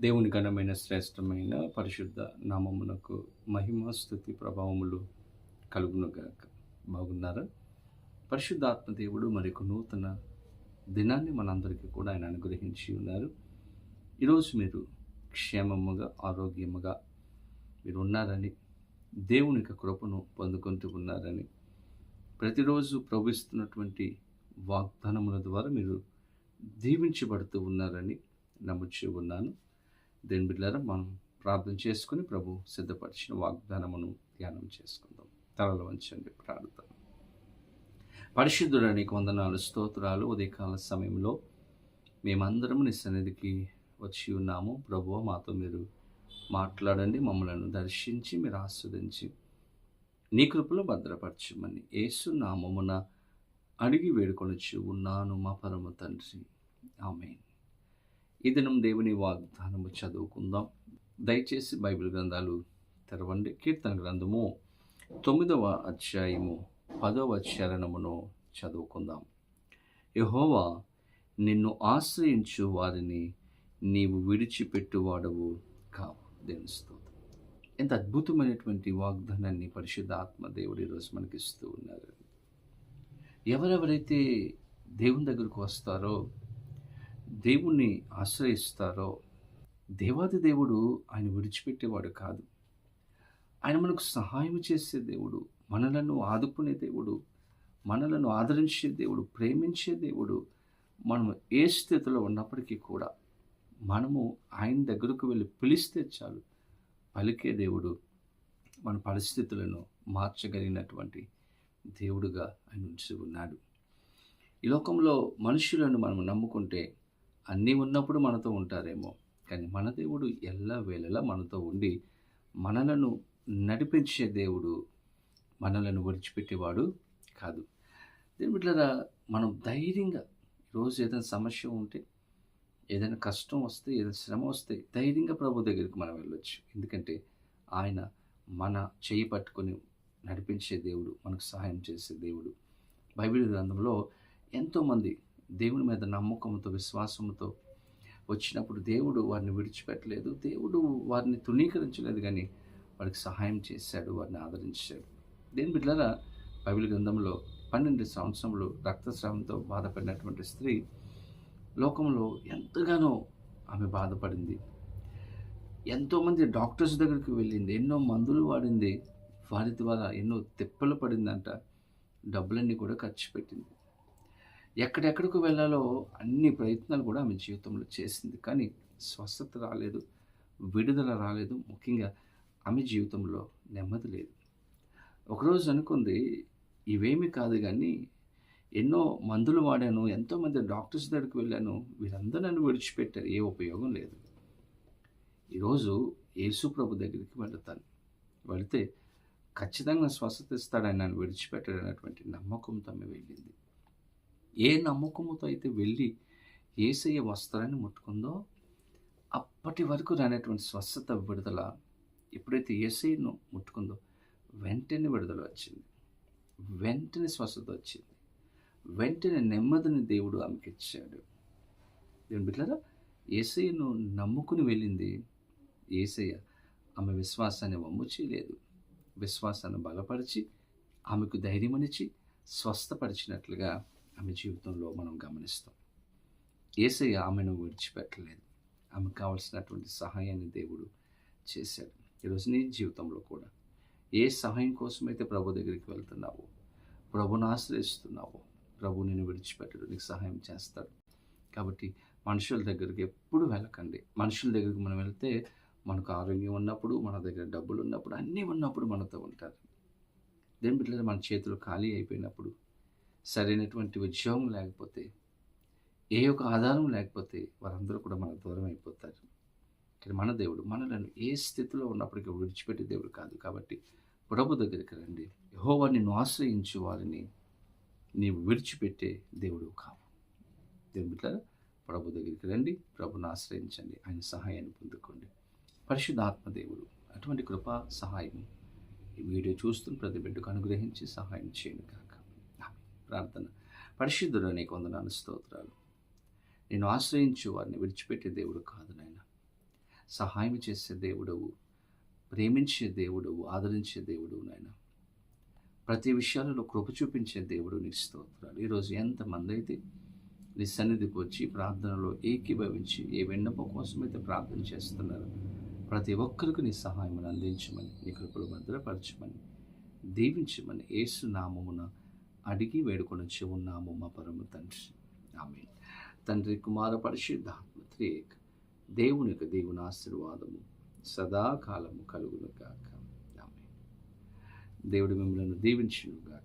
దేవుని ఘనమైన శ్రేష్టమైన పరిశుద్ధ నామమునకు మహిమ స్థుతి ప్రభావములు కలుగునుగాక. బాగున్నారా? పరిశుద్ధాత్మ దేవుడు మరొక నూతన దినాన్ని మనందరికీ కూడా ఆయన అనుగ్రహించి ఉన్నారు. ఈరోజు మీరు క్షేమముగా ఆరోగ్యముగా మీరు ఉన్నారని దేవుని యొక్క కృపను పొందుకుంటూ ఉన్నారని ప్రతిరోజు ప్రవహిస్తున్నటువంటి వాగ్దానముల ద్వారా మీరు దీవించబడుతూ ఉన్నారని నమ్ముచూ ఉన్నాను. దీని బిడ్డలారా మనం ప్రార్థన చేసుకుని ప్రభు సిద్ధపరిచిన వాగ్దానమును ధ్యానం చేసుకుందాం. తలలో వంచండి ప్రార్థన. పరిశుద్ధుడానికి వందనాలు స్తోత్రాలు. ఉదయకాల సమయంలో మేమందరం నీ సన్నిధికి వచ్చి ఉన్నాము. ప్రభు మాతో మీరు మాట్లాడండి మమ్మలను దర్శించి మీరు ఆస్వాదించి నీ కృపలో భద్రపరచమని ఏసు నామమున అడిగి వేడుకొనొచ్చు ఉన్నాను మా పరమ తండ్రి. ఆమె ఈ దినం దేవుని వాగ్దానము చదువుకుందాం. దయచేసి బైబిల్ గ్రంథాలు తెరవండి. కీర్తన గ్రంథము తొమ్మిదవ అధ్యాయము పదవ చరణమును చదువుకుందాం. యహోవా నిన్ను ఆశ్రయించు వారిని నీవు విడిచిపెట్టువాడవు కావు. దేవుని స్తోత్రం. ఎంత అద్భుతమైనటువంటి వాగ్దానాన్ని పరిశుద్ధ ఆత్మ దేవుడు ఈరోజు మనకిస్తూ ఉన్నారు. ఎవరెవరైతే దేవుని దగ్గరకు వస్తారో దేవుణ్ణి ఆశ్రయిస్తారో? దేవాది దేవుడు ఆయన విడిచిపెట్టేవాడు కాదు. ఆయన మనకు సహాయం చేసే దేవుడు మనలను ఆదుకునే దేవుడు మనలను ఆదరించే దేవుడు ప్రేమించే దేవుడు మనం ఏ స్థితిలో ఉన్నప్పటికీ కూడా మనము ఆయన దగ్గరకు వెళ్ళి పిలిస్తే చాలు. పలికే దేవుడు మన పరిస్థితులను మార్చగలిగినటువంటి దేవుడుగా ఆయన ఉంచి ఉన్నాడు. ఈ లోకంలో మనుషులను మనం నమ్ముకుంటే అన్నీ ఉన్నప్పుడు మనతో ఉంటారేమో. కానీ మన దేవుడు ఎల్ల వేళలా మనతో ఉండి మనలను నడిపించే దేవుడు మనలను విడిచిపెట్టేవాడు కాదు. దీని బిడ్డరా మనం ధైర్యంగా రోజు ఏదైనా సమస్య ఉంటే ఏదైనా కష్టం వస్తే ఏదైనా శ్రమ వస్తే ధైర్యంగా ప్రభు దగ్గరికి మనం వెళ్ళొచ్చు. ఎందుకంటే ఆయన మన చేయి పట్టుకొని నడిపించే దేవుడు మనకు సహాయం చేసే దేవుడు. బైబిల్ గ్రంథంలో ఎంతోమంది దేవుని మీద నమ్మకంతో విశ్వాసంతో వచ్చినప్పుడు దేవుడు వారిని విడిచిపెట్టలేదు. దేవుడు వారిని తృణీకరించలేదు కానీ వారికి సహాయం చేశాడు వారిని ఆదరించాడు. దేని బిడ్డరా బైబిల్ గ్రంథంలో పన్నెండు సంవత్సరంలో రక్తస్రావంతో బాధపడినటువంటి స్త్రీ లోకంలో ఎంతగానో ఆమె బాధపడింది. ఎంతోమంది డాక్టర్స్ దగ్గరికి వెళ్ళింది ఎన్నో మందులు వాడింది వారి ద్వారా ఎన్నో తిప్పలు పడిందంట డబ్బులన్నీ కూడా ఖర్చు పెట్టింది. ఎక్కడెక్కడికి వెళ్ళాలో అన్ని ప్రయత్నాలు కూడా ఆమె జీవితంలో చేసింది. కానీ స్వస్థత రాలేదు విడుదల రాలేదు. ముఖ్యంగా ఆమె జీవితంలో నెమ్మది లేదు. ఒకరోజు అనుకుంది ఇవేమి కాదు కానీ ఎన్నో మందులు వాడాను ఎంతోమంది డాక్టర్స్ దగ్గరికి వెళ్ళాను వీరందరూ నన్ను విడిచిపెట్టారు. ఏ ఉపయోగం లేదు. ఈరోజు యేసు ప్రభు దగ్గరికి వెళతాను. వెళితే ఖచ్చితంగా స్వస్థత ఇస్తాడని నన్ను విడిచిపెట్టాడు అనేటువంటి నమ్మకంతో ఆమె వెళ్ళింది. ఏ నమ్మకముతో అయితే వెళ్ళి ఏసయ్య వస్త్రాన్ని ముట్టుకుందో అప్పటి వరకు రానటువంటి స్వస్థత విడుదల ఎప్పుడైతే ఏసైను ముట్టుకుందో వెంటనే విడుదల వచ్చింది. వెంటనే స్వస్థత వచ్చింది. వెంటనే నెమ్మదిని దేవుడు ఆమెకి ఇచ్చాడు. దేవుని బిడ్డారా ఏసయ్యను నమ్ముకుని వెళ్ళింది ఏసయ్య. ఆమె విశ్వాసాన్ని వమ్ము చేయలేదు. విశ్వాసాన్ని బలపరిచి ఆమెకు ధైర్యమనిచ్చి స్వస్థపరిచినట్లుగా ఆమె జీవితంలో మనం గమనిస్తాం. ఏసయ్య ఆమెను విడిచిపెట్టలేదు. ఆమెకు కావాల్సినటువంటి సహాయాన్ని దేవుడు చేశాడు. ఈరోజు నీ జీవితంలో కూడా ఏ సహాయం కోసమైతే ప్రభు దగ్గరికి వెళ్తున్నావో ప్రభుని ఆశ్రయిస్తున్నావో ప్రభు నేను విడిచిపెట్టడు నీకు సహాయం చేస్తాడు. కాబట్టి మనుషుల దగ్గరికి ఎప్పుడు వెళ్ళకండి. మనుషుల దగ్గరికి మనం వెళ్తే మనకు ఆరోగ్యం ఉన్నప్పుడు మన దగ్గర డబ్బులు ఉన్నప్పుడు అన్నీ ఉన్నప్పుడు మనతో ఉంటారు. దేని బిడ్డలు మన చేతులు ఖాళీ అయిపోయినప్పుడు సరైనటువంటి ఉద్యోగం లేకపోతే ఏ యొక్క ఆధారం లేకపోతే వారందరూ కూడా మన దూరం అయిపోతారు. కానీ మన దేవుడు మనలను ఏ స్థితిలో ఉన్నప్పటికీ విడిచిపెట్టే దేవుడు కాదు. కాబట్టి ప్రభు దగ్గరికి రండి. యహోవా నిన్ను ఆశ్రయించు వారిని నీవు విడిచిపెట్టే దేవుడు కావు. దేవుని ప్రభు దగ్గరికి రండి. ప్రభుని ఆశ్రయించండి. ఆయన సహాయాన్ని పొందుకోండి. పరిశుద్ధాత్మ దేవుడు అటువంటి కృపా సహాయం ఈ వీడియో చూస్తున్న ప్రతి బిడ్డకు అనుగ్రహించి సహాయం చేయండి. కాదు ప్రార్థన. పరిశుద్ధుడు నీకు వందనాలు స్తోత్రాలు. నేను ఆశ్రయించు వారిని విడిచిపెట్టే దేవుడు కాదు నాయన. సహాయం చేసే దేవుడవు ప్రేమించే దేవుడవు ఆదరించే దేవుడు నాయన. ప్రతి విషయాలలో కృప చూపించే దేవుడు నీకు స్తోత్రాలు. ఈరోజు ఎంతమంది అయితే నీ సన్నిధికి వచ్చి ప్రార్థనలో ఏకీభవించి ఏ విన్నపం అయితే ప్రార్థన చేస్తున్నారు ప్రతి ఒక్కరికి నీ సహాయం అందించమని నీ కృపలు భద్రపరచమని దీవించమని ఏసు నామమున అడిగి వేడుకొనొచ్చి ఉన్నాము మా పరమ తండ్రి. ఆమె తండ్రి కుమార పరిశుద్ధాత్మ త్రియేక దేవుని యొక్క దేవుని ఆశీర్వాదము సదాకాలము కలుగును గాక. ఆమె దేవుడు మిమ్మల్ని దీవించును గాక.